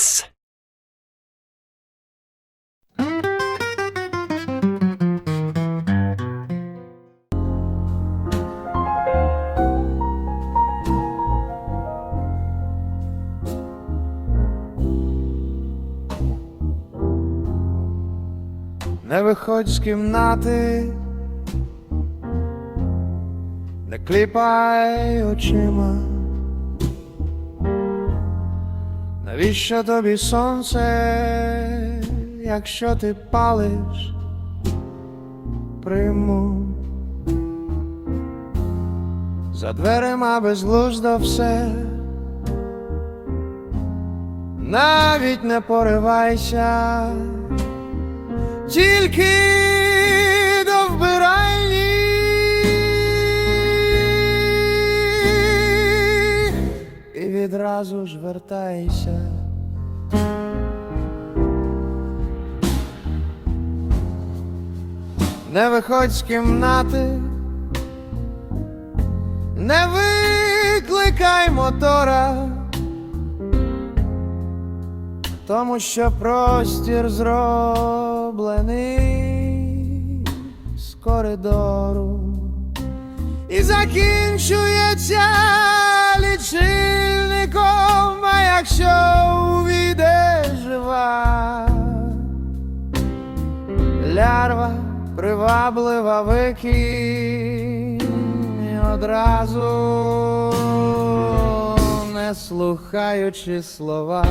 Час! Не виходь з кімнати, не кліпай очима. Навіщо тобі сонце, якщо ти палиш приму? За дверима безглуздо все, навіть не поривайся тільки до відразу вертайся. Не виходь з кімнати, не викликай мотора. Тому що простір зроблений з коридору. І закінчується якщо увійде жива лярва приваблива викинь одразу не слухаючи слова.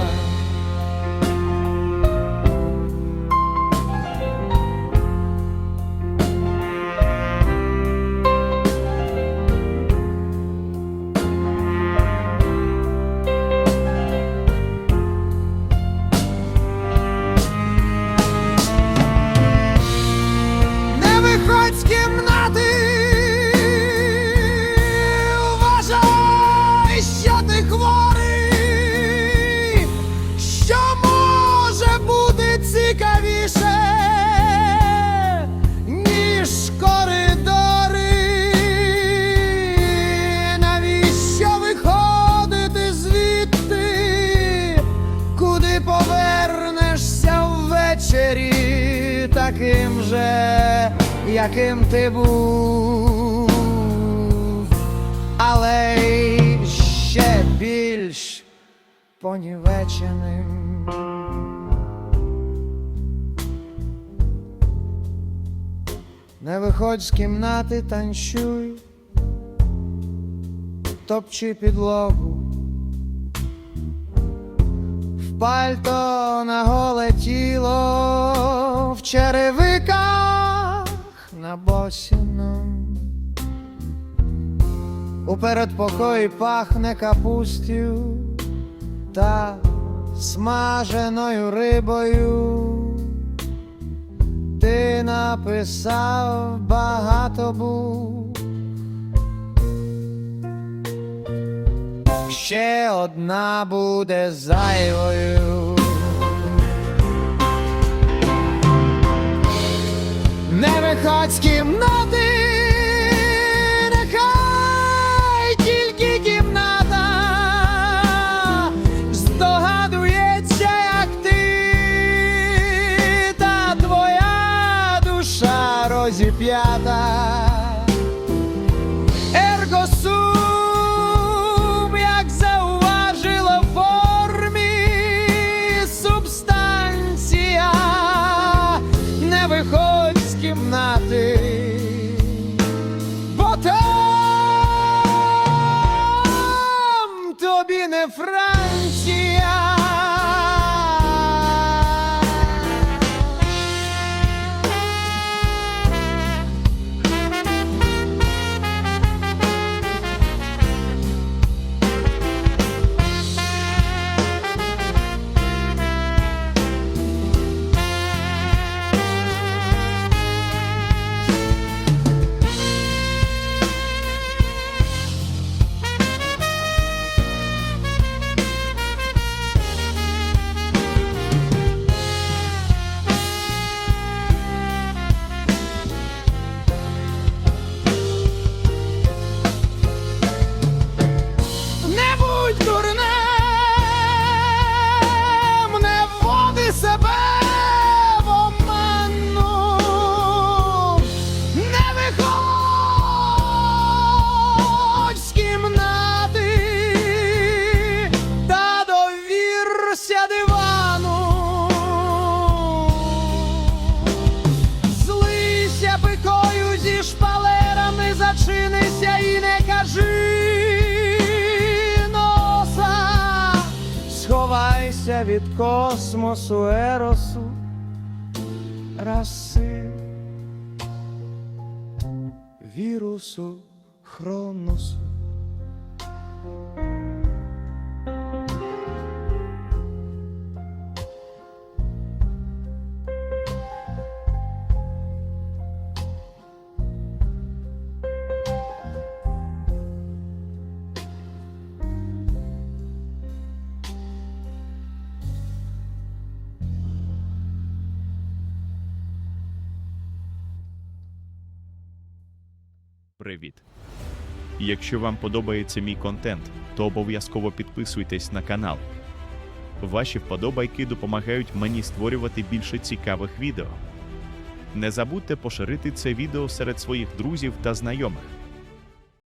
З кімнати, вважай, що ти хворий, що може бути цікавіше, ніж коридори. Навіщо виходити звідти, куди повернешся ввечері, таким же, яким ти був, але й ще більш понівеченим. Не виходь з кімнати, танцюй, топчи підлогу, в пальто на голе тіло, в черевиках на. У передпокої пахне капустю та смаженою рибою. Ти написав багато був. Ще одна буде зайвою. Не з кімнати, нехай тільки кімната здогадується, як ти, та твоя душа розіп'ята. Тобі космосу еросу, раси, вірусу, хроносу. Привіт! Якщо вам подобається мій контент, то обов'язково підписуйтесь на канал. Ваші вподобайки допомагають мені створювати більше цікавих відео. Не забудьте поширити це відео серед своїх друзів та знайомих.